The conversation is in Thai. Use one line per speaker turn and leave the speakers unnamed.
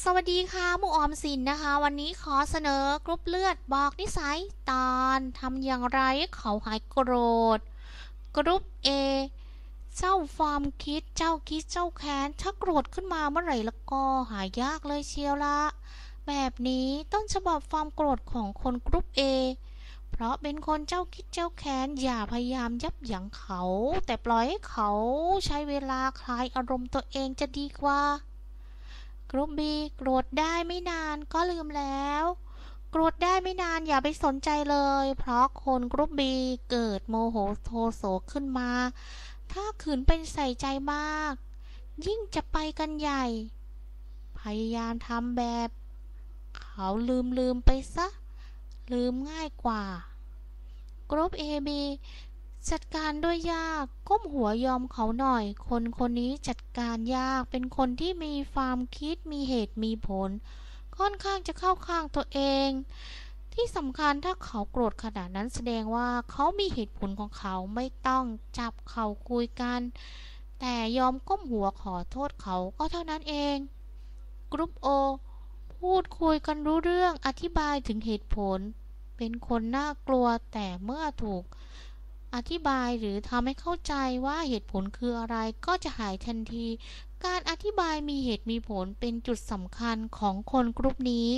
สวัสดีค่ะมูออมสินนะคะ วันนี้ขอเสนอกรุ๊ปเลือดบอกนิสัยตอนทำอย่างไรให้เขาหายโกรธ กรุ๊ป A เจ้าฟอร์มคิดเจ้าคิดเจ้าแค้นถ้าโกรธขึ้นมาเมื่อไหร่ล้วก็หายากเลยเชียวละ แบบนี้ต้นฉบับความโกรธของคนกรุ๊ป A เพราะเป็นคนเจ้าคิดเจ้าแค้นอย่าพยายามยับยั้งเขา แต่ปล่อยให้เขาใช้เวลาคลายอารมณ์ตัวเองจะดีกว่า กรุ๊ปบีโกรธได้ไม่นานก็ลืมแล้วโกรธได้ไม่นานอย่าไปสนใจเลย เพราะคนกรุ๊ปบีเกิดโมโหโทโสขึ้นมา ถ้าขืนเป็นใส่ใจมาก ยิ่งจะไปกันใหญ่ พยายามทำแบบ เขาลืมลืมไปซะ ลืมง่ายกว่ากรุ๊ปเอบี จัดการด้วยยาก ก้มหัวยอมเขาหน่อย คนคนนี้จัดการยาก เป็นคนที่มีความคิด มีเหตุมีผล ค่อนข้างจะเข้าข้างตัวเอง ที่สำคัญถ้าเขาโกรธขนาดนั้นแสดงว่าเขามีเหตุผลของเขาไม่ต้องจับเขาคุยกัน แต่ยอมก้มหัวขอโทษเขาก็เท่านั้นเอง กรุ๊ปโอ พูดคุยกันรู้เรื่อง อธิบายถึงเหตุผล เป็นคนน่ากลัวแต่เมื่อถูก อธิบายหรือทำให้เข้าใจว่าเหตุผลคืออะไรก็จะหายทันที การอธิบายมีเหตุมีผลเป็นจุดสำคัญของคนกลุ่มนี้